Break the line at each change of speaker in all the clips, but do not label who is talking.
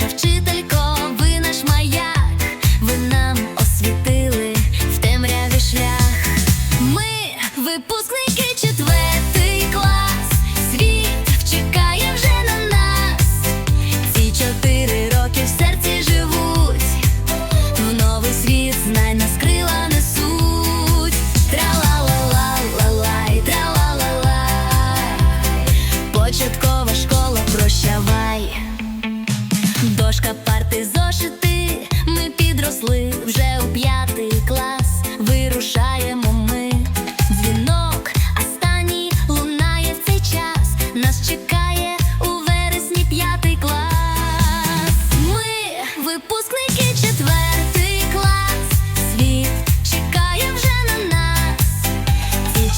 наша вчителько, ви наш маяк, ви нам освітили в темряві шлях. Ми випускники четвертий клас, світ чекає вже на нас. Ці чотири роки в серці живуть, в новий світ знай нас несуть. Трала-лала, лала, трава-лай, початку.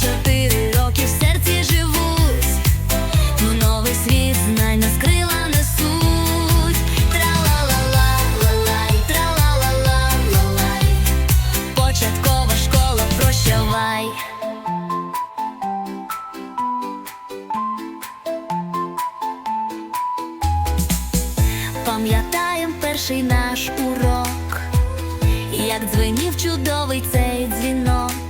чотири роки в серці живуть, в новий світ знань нас крила несуть, Тралала-лалай, тра-ла-ла-ла-лалай початкова школа прощавай. Пам'ятаєм перший наш урок, як дзвенів чудовий цей дзвінок.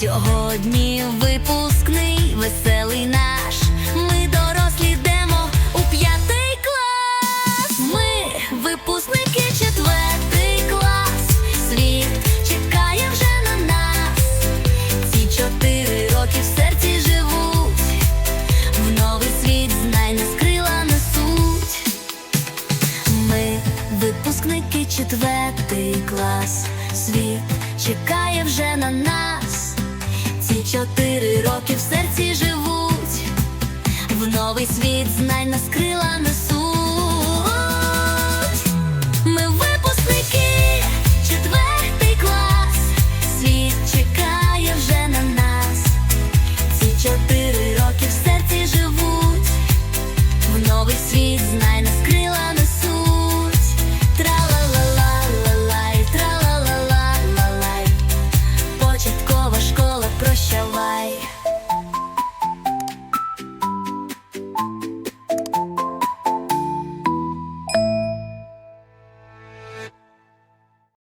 Сьогодні випускний, веселий наш. Ми дорослі йдемо у п'ятий клас. Ми випускники четвертий клас. Світ чекає вже на нас. Ці чотири роки в серці живуть. В новий світ знай нас крила несуть. Ми випускники четвертий клас. Світ чекає вже на нас чотири роки в серці живуть, в новий світ знань нас крила несуть. Ми випускники, четвертий клас, світ чекає вже на нас. Ці чотири роки в серці живуть, в новий світ знань